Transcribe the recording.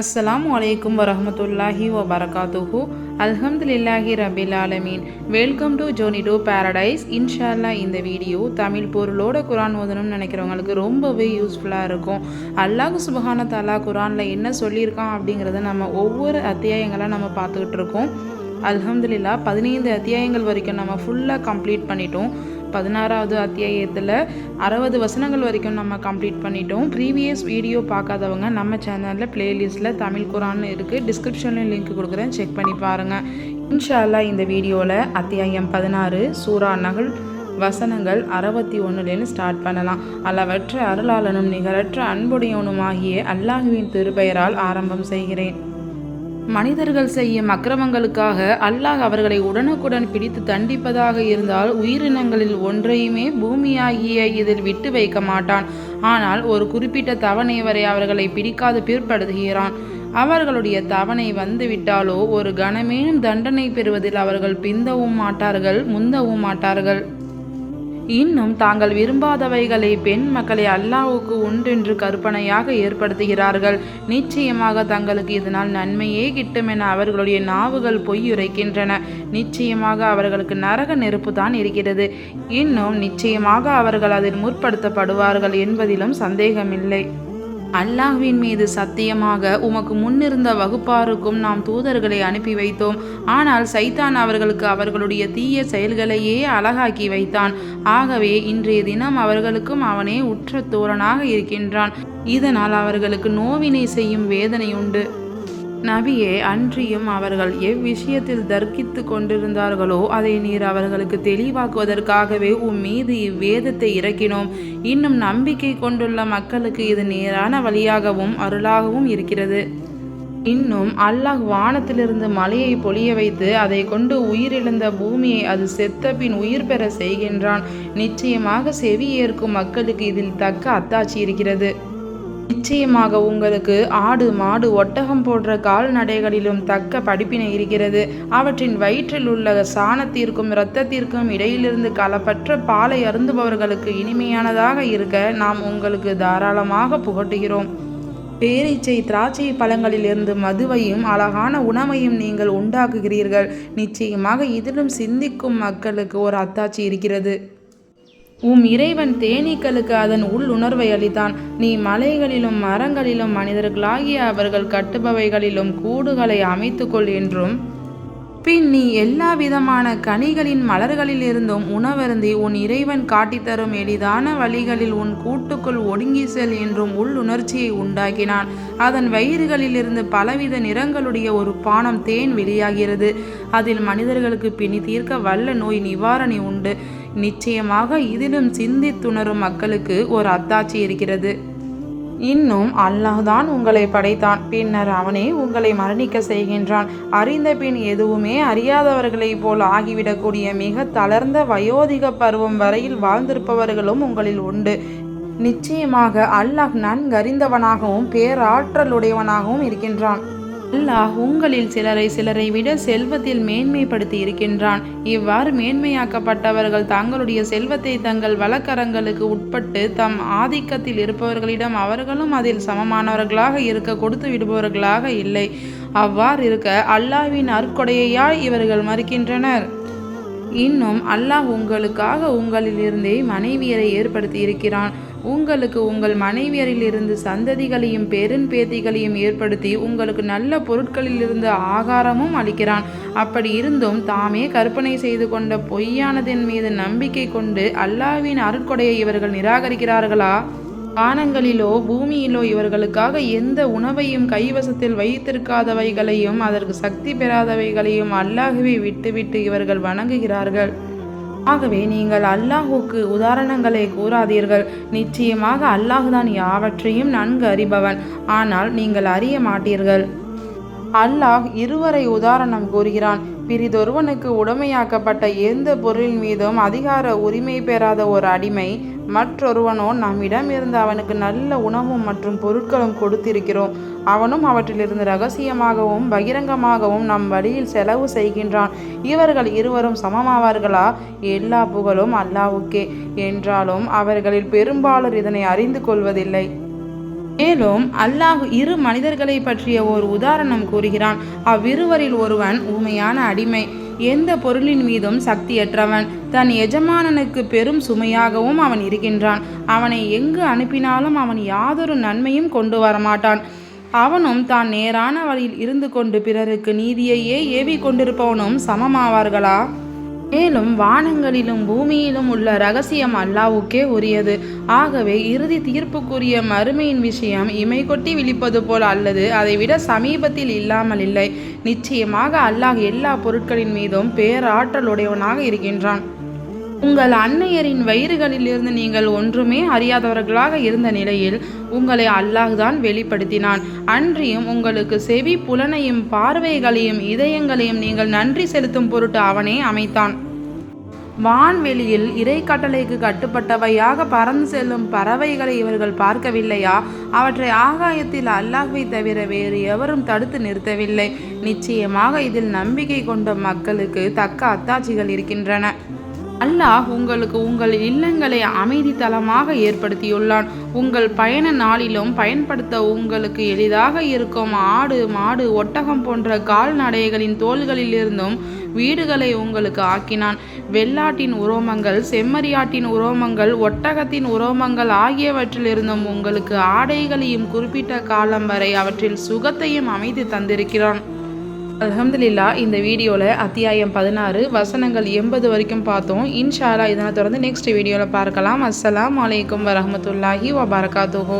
அஸ்லாம் வலைக்கும் வரமத்துல்லாஹி வபரகாத்துஹூ அல்ஹம்துலில்லாஹி ரபில் ஆலமீன் welcome to journey to paradise இன்ஷால்லா இந்த வீடியோ தமிழ் பொருளோட குரான் ஓதணும்னு நினைக்கிறவங்களுக்கு ரொம்பவே யூஸ்ஃபுல்லாக இருக்கும். அல்லாஹ் சுபஹான தாலா குரானில் என்ன சொல்லியிருக்கான் அப்படிங்கிறத நம்ம ஒவ்வொரு அத்தியாயங்களாக நம்ம பார்த்துக்கிட்டு இருக்கோம். அல்ஹம்துலில்லா பதினைந்து அத்தியாயங்கள் வரைக்கும் நம்ம ஃபுல்லாக கம்ப்ளீட் பண்ணிட்டோம். பதினாறாவது அத்தியாயத்தில் அறுபது வசனங்கள் வரைக்கும் நம்ம கம்ப்ளீட் பண்ணிட்டோம். ப்ரீவியஸ் வீடியோ பார்க்காதவங்க நம்ம சேனலில் பிளேலிஸ்ட்டில் தமிழ் குரான் இருக்குது டிஸ்கிரிப்ஷன்லையும் லிங்க் கொடுக்குறேன். செக் பண்ணி பாருங்கள் இன்ஷா அல்லாஹ் இந்த வீடியோவில் அத்தியாயம் பதினாறு சூரா நகல் வசனங்கள் அறுபத்தி ஒன்றுலேருந்து ஸ்டார்ட் பண்ணலாம். அளவற்ற அருளாளனும் நிகரற்ற அன்புடையவனுமாகிய அல்லாஹுவின் திருப்பெயரால் ஆரம்பம் செய்கிறேன். மனிதர்கள் செய்யும் அக்கிரமங்களுக்காக அல்லாஹ் அவர்களை உடனுக்குடன் பிடித்து தண்டிப்பதாக இருந்தால் உயிரினங்களில் ஒன்றையுமே பூமியாகிய இதில் விட்டு வைக்க மாட்டான். ஆனால் ஒரு குறிப்பிட்ட தவணை வரை அவர்களை பிடிக்காது பிற்படுத்துகிறான். அவர்களுடைய தவணை வந்துவிட்டாலோ ஒரு கணமேனும் தண்டனை பெறுவதில் அவர்கள் பிந்தவும் மாட்டார்கள் முந்தவும் மாட்டார்கள். இன்னும் தாங்கள் விரும்பாதவைகளை பெண் மக்களை அல்லாவுக்கு உண்டென்று கற்பனையாக ஏற்படுத்துகிறார்கள். நிச்சயமாக தங்களுக்கு இதனால் நன்மையே கிட்டும் என அவர்களுடைய நாவுகள் பொய்யுரைக்கின்றன. நிச்சயமாக அவர்களுக்கு நரக நெருப்பு தான் இருக்கிறது. இன்னும் நிச்சயமாக அவர்கள் அதில் முற்படுத்தப்படுவார்கள் என்பதிலும் சந்தேகமில்லை. அல்லாஹ்வின் மீது சத்தியமாக உமக்கு முன்னிருந்த வகுப்பாருக்கும் நாம் தூதர்களை அனுப்பி வைத்தோம். ஆனால் சைத்தான் அவர்களுக்கு அவர்களுடைய தீய செயல்களையே அழகாக்கி வைத்தான். ஆகவே இன்றைய தினம் அவர்களுக்கும் அவனே உற்ற தோழனாக இருக்கின்றான். இதனால் அவர்களுக்கு நோவினை செய்யும் வேதனை உண்டு நபியே அன்றியும் அவர்கள் எவ்விஷயத்தில் தர்க்கித்து கொண்டிருந்தார்களோ அதை நீர் அவர்களுக்கு தெளிவாக்குவதற்காகவே உம் மீது இவ்வேதத்தை இறக்கினோம். இன்னும் நம்பிக்கை கொண்டுள்ள மக்களுக்கு இது நேரான வழியாகவும் அருளாகவும் இருக்கிறது. இன்னும் அல்லாஹ் வானத்திலிருந்து மலையை பொழிய வைத்து அதை கொண்டு உயிரிழந்த பூமியை அது செத்த பின் உயிர் பெற செய்கின்றான். நிச்சயமாக செவி ஏற்கும் மக்களுக்கு இதில் தக்க அத்தாட்சி இருக்கிறது. நிச்சயமாக உங்களுக்கு ஆடு மாடு ஒட்டகம் போன்ற கால்நடைகளிலும் தக்க படிப்பினை இருக்கிறது. அவற்றின் வயிற்றில் உள்ள சாணத்திற்கும் இரத்தத்திற்கும் இடையிலிருந்து களப்பற்ற பாலை அருந்துபவர்களுக்கு இனிமையானதாக இருக்க நாம் உங்களுக்கு தாராளமாக புகட்டுகிறோம். பேரீச்சை திராட்சை பழங்களிலிருந்து மதுவையும் அழகான உணவையும் நீங்கள் உண்டாக்குகிறீர்கள். நிச்சயமாக இதிலும் சிந்திக்கும் மக்களுக்கு ஒரு அத்தாட்சி இருக்கிறது. உம் இறைவன் தேனீக்களுக்கு அதன் உள் உணர்வை அளித்தான். நீ மலைகளிலும் மரங்களிலும் மனிதர்களாகிய அவர்கள் கட்டுபவைகளிலும் கூடுகளை அமைத்துக்கொள் என்றும் பின் நீ எல்லா விதமான கனிகளின் மலர்களிலிருந்தும் உணவருந்தி உன் இறைவன் காட்டித்தரும் எளிதான வழிகளில் உன் கூட்டுக்குள் ஒடுங்கி செல் என்றும் உள் உணர்ச்சியை உண்டாக்கினான். அதன் வயிறுகளிலிருந்து பலவித நிறங்களுடைய ஒரு பானம் தேன் வெளியாகிறது. அதில் மனிதர்களுக்கு பிணி தீர்க்க வல்ல நோய் நிவாரணி உண்டு. நிச்சயமாக இதிலும் சிந்தித்துணரும் மக்களுக்கு ஒரு அத்தாட்சி இருக்கிறது. இன்னும் அல்லாஹ்தான் உங்களை படைத்தான். பின்னர் அவனே உங்களை மரணிக்க செய்கின்றான். அறிந்த பின் எதுவுமே அறியாதவர்களைப் போல் ஆகிவிடக்கூடிய மிக தளர்ந்த வயோதிக பருவம் வரையில் வாழ்ந்திருப்பவர்களும் உங்களில் உண்டு. நிச்சயமாக அல்லாஹ் நன்கறிந்தவனாகவும் பேராற்றலுடையவனாகவும் இருக்கின்றான். அல்லாஹ் உங்களில் சிலரை சிலரை விட செல்வத்தில் மேன்மைப்படுத்தி இருக்கின்றான். இவ்வாறு மேன்மையாக்கப்பட்டவர்கள் தங்களுடைய செல்வத்தை தங்கள் வழக்கரங்களுக்கு உட்பட்டு தம் ஆதிக்கத்தில் இருப்பவர்களிடம் அவர்களும் அதில் சமமானவர்களாக இருக்க கொடுத்து விடுபவர்களாக இல்லை. அவ்வாறு இருக்க அல்லாஹ்வின் அற்கொடையாய் இவர்கள் மறுக்கின்றனர். இன்னும் அல்லாஹ் உங்களுக்காக உங்களிலிருந்தே மனைவியரை ஏற்படுத்தி இருக்கிறான். உங்களுக்கு உங்கள் மனைவியரிலிருந்து சந்ததிகளையும் பெரும்பேத்திகளையும் ஏற்படுத்தி உங்களுக்கு நல்ல பொருட்களிலிருந்து ஆகாரமும் அளிக்கிறான். அப்படி இருந்தும் தாமே கற்பனை செய்து கொண்ட பொய்யானதின் மீது நம்பிக்கை கொண்டு அல்லாவின் அருட்கொடையை இவர்கள் நிராகரிக்கிறார்களா? வானங்களிலோ பூமியிலோ இவர்களுக்காக எந்த உணவையும் கைவசத்தில் வைத்திருக்காதவைகளையும் அதற்கு சக்தி பெறாதவைகளையும் அல்லாகவே விட்டுவிட்டு இவர்கள் வணங்குகிறார்கள். ஆகவே நீங்கள் அல்லாஹுக்கு உதாரணங்களை கூறாதீர்கள். நிச்சயமாக அல்லாஹுதான் யாவற்றையும் நன்கு அறிபவன். ஆனால் நீங்கள் அறிய மாட்டீர்கள். அல்லாஹ் இருவரை உதாரணம் கூறுகிறான். பிரிதொருவனுக்கு உடமையாக்கப்பட்ட எந்த பொருளின் மீதும் அதிகார உரிமை பெறாத ஒரு அடிமை மற்றொருவனோ நம்மிடம் இருந்து அவனுக்கு நல்ல உணவும் மற்றும் பொருட்களும் கொடுத்திருக்கிறோம். அவனும் அவற்றிலிருந்து ரகசியமாகவும் பகிரங்கமாகவும் நம் வழியில் செலவு செய்கின்றான். இவர்கள் இருவரும் சமமாவார்களா? எல்லா புகழும் அல்லாவுக்கே என்றாலும் அவர்களில் பெரும்பாலர் இதனை அறிந்து கொள்வதில்லை. மேலும் அல்லாஹ் இரு மனிதர்களை பற்றிய ஒரு உதாரணம் கூறுகிறான். அவ்விருவரில் ஒருவன் ஊமையான அடிமை எந்த பொருளின் மீதும் சக்தியற்றவன். தன் எஜமானனுக்கு பெரும் சுமையாகவும் அவன் இருக்கின்றான். அவனை எங்கு அனுப்பினாலும் அவன் யாதொரு நன்மையும் கொண்டு வரமாட்டான். அவனும் தான் நேரான வழியில் இருந்து கொண்டு பிறருக்கு நீதியையே ஏவி கொண்டிருப்பவனும் சமமாவார்களா? மேலும் வானங்களிலும் பூமியிலும் உள்ள ரகசியம் அல்லாவுக்கே உரியது. ஆகவே இறுதி தீர்ப்புக்குரிய மறுமையின் விஷயம் இமை கொட்டி விழிப்பது போல் அல்லது அதைவிட சமீபத்தில் இல்லாமல் இல்லை. நிச்சயமாக அல்லாஹ் எல்லா பொருட்களின் மீதும் பேராற்றலுடையவனாக இருக்கின்றான். உங்கள் அன்னையரின் வயிறுகளிலிருந்து நீங்கள் ஒன்றுமே அறியாதவர்களாக இருந்த நிலையில் உங்களை அல்லாஹ் தான் வெளிப்படுத்தினான். அன்றியும் உங்களுக்கு செவி புலனையும் பார்வைகளையும் இதயங்களையும் நீங்கள் நன்றி செலுத்தும் பொருட்டு அவனே அமைத்தான். வான்வெளியில் இறை கட்டளைக்கு கட்டுப்பட்டவையாக பறந்து செல்லும் பறவைகளை இவர்கள் பார்க்கவில்லையா? அவற்றை ஆகாயத்தில் அல்லாஹ்வை தவிர வேறு எவரும் தடுத்து நிறுத்தவில்லை. நிச்சயமாக இதில் நம்பிக்கை கொண்ட மக்களுக்கு தக்க அத்தாட்சிகள் இருக்கின்றன. அல்லாஹ் உங்களுக்கு உங்கள் இல்லங்களை அமைதி தளமாக ஏற்படுத்தியுள்ளான். உங்கள் பயண நாளிலும் பயன்படுத்த உங்களுக்கு எளிதாக இருக்கும். ஆடு மாடு ஒட்டகம் போன்ற கால்நடைகளின் தோள்களிலிருந்தும் வீடுகளை உங்களுக்கு ஆக்கினான். வெள்ளாட்டின் உரோமங்கள் செம்மறியாட்டின் உரோமங்கள் ஒட்டகத்தின் உரோமங்கள் ஆகியவற்றிலிருந்தும் உங்களுக்கு ஆடைகளையும் குறிப்பிட்ட காலம் வரை அவற்றில் சுகத்தையும் அமைத்து தந்திருக்கிறான். அலமதுல்லா இந்த வீடியோவில் அத்தியாயம் பதினாறு வசனங்கள் எண்பது வரைக்கும் பார்த்தோம். இன்ஷாலா இதனை தொடர்ந்து நெக்ஸ்ட் வீடியோவில் பார்க்கலாம். அஸ்ஸலாம் வலைக்கம் வரமத்துல்லாஹி வபரகாத்துஹு.